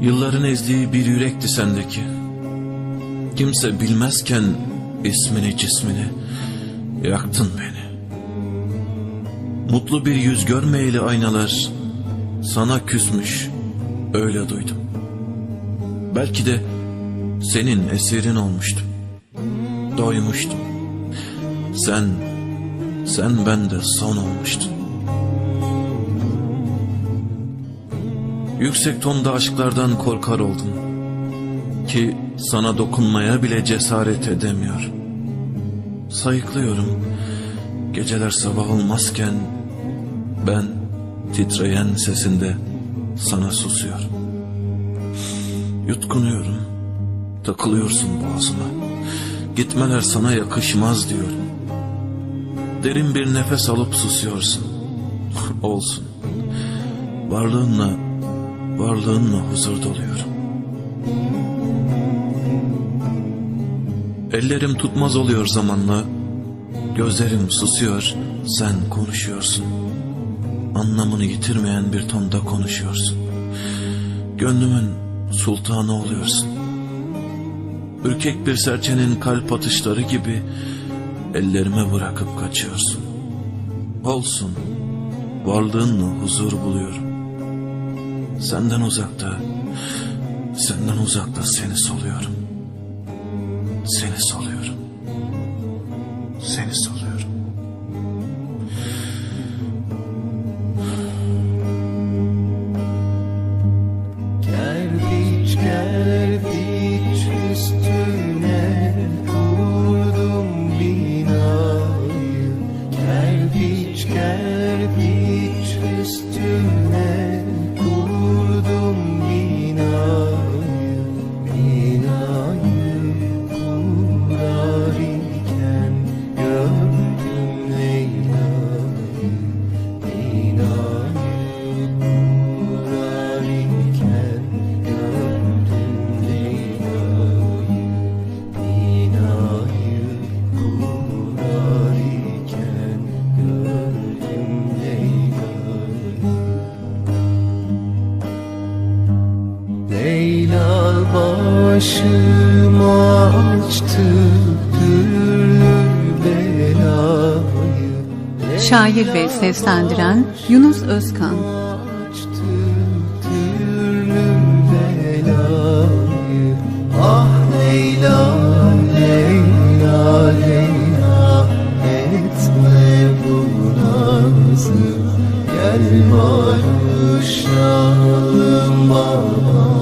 Yılların ezdiği bir yürekti sendeki. Kimse bilmezken ismini cismini yaktın beni. Mutlu bir yüz görmeyeli aynalar sana küsmüş öyle duydum. Belki de senin esirin olmuştum. Doymuştum. Sen, sen bende son olmuştun. Yüksek tonda aşklardan korkar oldum. Ki sana dokunmaya bile cesaret edemiyor. Sayıklıyorum. Geceler sabah olmazken ben titreyen sesinde sana susuyor. Yutkunuyorum. Takılıyorsun boğazıma. Gitmeler sana yakışmaz diyorum. Derin bir nefes alıp susuyorsun. Olsun. Varlığınla, varlığınla huzur doluyorum. Ellerim tutmaz oluyor zamanla. Gözlerim susuyor, sen konuşuyorsun. Anlamını yitirmeyen bir tonda konuşuyorsun. Gönlümün sultanı oluyorsun. Ürkek bir serçenin kalp atışları gibi ellerime bırakıp kaçıyorsun. Olsun, varlığınla huzur buluyorum. Senden uzakta, senden uzakta seni soluyorum. Seni soluyorum. with each to me. Leyla başıma açtı belayı. Şair ve seslendiren Yunus Özkan. Belayı. Ah Leyla, Leyla, Leyla Etme bu nazı. Gel barışalım baban